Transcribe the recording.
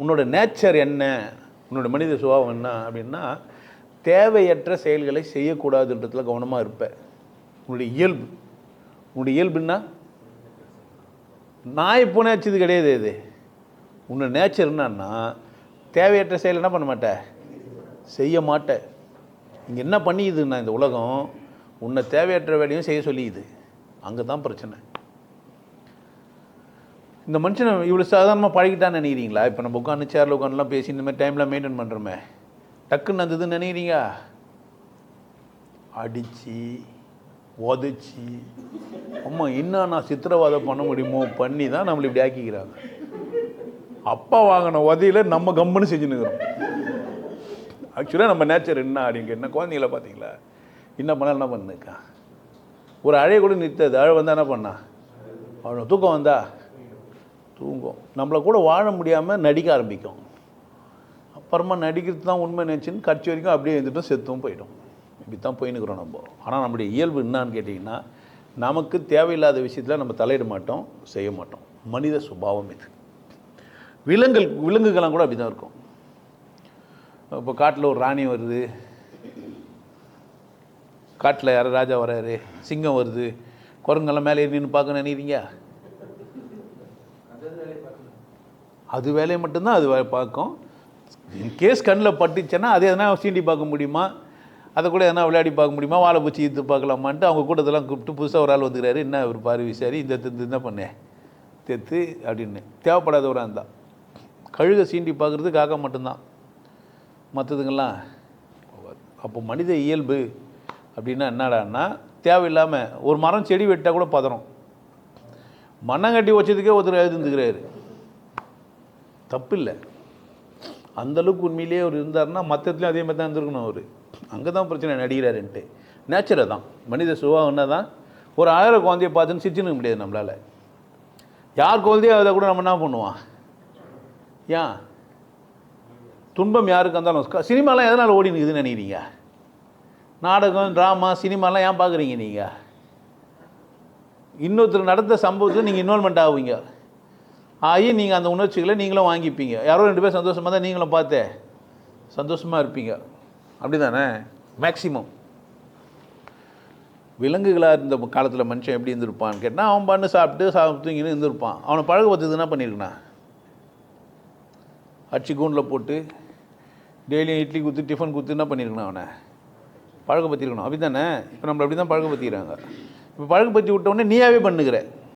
உன்னோட நேச்சர் என்ன? உன்னோட மனித சுபாவம் என்ன அப்படின்னா தேவையற்ற செயல்களை செய்யக்கூடாதுன்றதுல கவனமாக இருப்பேன் உன்னுடைய இயல்பு. உன்னுடைய இயல்புன்னா நான் இப்போ நேச்சது கிடையாது இது. உன்னோட நேச்சர் என்னன்னா தேவையற்ற செயல் என்ன பண்ண மாட்டேன் செய்ய மாட்டேன் இங்கே என்ன பண்ணிக்குதுன்னா இந்த உலகம் உன்னை தேவையற்ற வேலையும் செய்ய சொல்லியுது. அங்கே தான் பிரச்சனை. இந்த மனுஷனை இவ்வளோ சாதாரணமாக பழகிட்டான்னு நினைக்கிறீங்களா? இப்போ நம்ம உட்காந்து சேரில் உட்காந்துலாம் பேசி இந்த மாதிரி டைமில் மெயின்டைன் பண்ணுறோமே டக்குன்னு வந்ததுன்னு நினைக்கிறீங்க அடித்து உதச்சி. அம்மா என்ன நான் சித்திரவதை பண்ண முடியுமோ பண்ணி தான் நம்மளை இப்படி ஆக்கிக்கிறாங்க. அப்பா வாங்கின உதையில நம்ம கம்முன்னு செஞ்சுன்னுக்கிறோம் ஆக்சுவலாக நம்ம நேச்சர் என்ன அப்படிங்க என்ன குழந்தைங்கள பார்த்தீங்களா? என்ன பண்ணாலும் என்ன பண்ணுக்கா ஒரு அழைய கூட நிறுத்தது. அழை வந்தால் என்ன பண்ணா? அவனை தூக்கம் வந்தா? தூங்கும். நம்மளை கூட வாழ முடியாமல் நடிக்க ஆரம்பிக்கும். அப்புறமா நடிக்கிறது தான் உண்மை நினச்சின்னு கட்சி வரைக்கும் அப்படியே இருந்துட்டும் செத்தும் போயிடும் இப்படி தான் போயின்னுக்குறோம் நம்ம. ஆனால் நம்முடைய இயல்பு என்னான்னு கேட்டிங்கன்னா நமக்கு தேவையில்லாத விஷயத்தில் நம்ம தலையிட மாட்டோம் செய்ய மாட்டோம். மனித சுபாவம் இது. விலங்குகள் விலங்குகள்லாம் கூட அப்படி தான் இருக்கும். இப்போ காட்டில் ஒரு ராணி வருது. காட்டில் யார் ராஜா வராரு. சிங்கம் வருது. குரங்கெல்லாம் மேலே நின்று பார்க்க நினைக்கிறீங்க? அது வேலையை மட்டும்தான் அது வே- பார்க்கும். கேஸ் கண்ணில் பட்டுச்சுன்னா அது எதனா சீண்டி பார்க்க முடியுமா? அதை கூட எதனா விளையாடி பார்க்க முடியுமா? வாழை பூச்சி ஈத்து பார்க்கலாமான்ட்டு அவங்க கூட்டத்தெல்லாம் கூப்பிட்டு புதுசாக ஒரு ஆள் வந்துக்கிறாரு. என்ன ஒரு பாரு விசாரி இந்த தெத்து என்ன பண்ணேன் தெத்து அப்படின்னு. தேவைப்படாதவராக இருந்தால் கழுகை சீண்டி பார்க்குறது காக்கா மட்டும்தான். மற்றதுங்கெல்லாம் அப்போ மனித இயல்பு அப்படின்னா என்னடான்னா தேவையில்லாமல் ஒரு மரம் செடி வெட்டால் கூட பதறோம். மண்ணங்கட்டி வச்சதுக்கே ஒருத்தர் எழுதிருந்துக்கிறாரு. தப்பு இல்லை அந்தளவுக்கு உண்மையிலேயே அவர் இருந்தாருன்னா மற்றத்துலேயும் அதே மாதிரி தான் இருந்திருக்கணும் அவர். அங்கே தான் பிரச்சனை நடிகிறாருன்ட்டு நேச்சரை தான். மனித சுபாவம்னா தான் ஒரு ஆயிரம் குழந்தைய பார்த்துன்னு சிரிச்சுன்னு முடியாது நம்மளால். யார் குழந்தையோ அதை கூட நம்ம என்ன பண்ணுவான் ஏன்? துன்பம் யாருக்கு இருந்தாலும் சினிமாலாம் எதனால் ஓடி நிற்குதுன்னு நினைக்கிறீங்க? நாடகம் ட்ராமா சினிமாலாம் ஏன் பார்க்குறீங்க நீங்கள் இன்னொருத்தர் நடந்த சம்பவத்தில் நீங்கள் இன்வால்மெண்ட் ஆகுவீங்க ஆகி நீங்கள் அந்த உணர்ச்சிகளை நீங்களும் வாங்கிப்பீங்க. யாரோ ரெண்டு பேர் சந்தோஷமாக தான் நீங்களும் பார்த்தே சந்தோஷமாக இருப்பீங்க. அப்படி தானே மேக்சிமம் விலங்குகளாக இருந்த காலத்தில் மனுஷன் எப்படி இருந்திருப்பான்னு கேட்டால் அவன் பண்ணு சாப்பிட்டு சாப்பிட்டுங்கன்னு இருந்திருப்பான். அவனை பழக பத்துது என்ன பண்ணியிருக்கண்ணா அச்சு கூண்டில் போட்டு டெய்லியும் இட்லி குத்து டிஃபன் குத்து என்ன பண்ணியிருக்கணும் அவனை? பழக்கப்படுத்திருக்கணும் அப்படி தானே இப்போ நம்மளை அப்படி தான் பழக்கப்படுத்திக்கிறாங்க இப்போ பழக்கப்படுத்தி விட்ட நீயாவே பண்ணுகிற.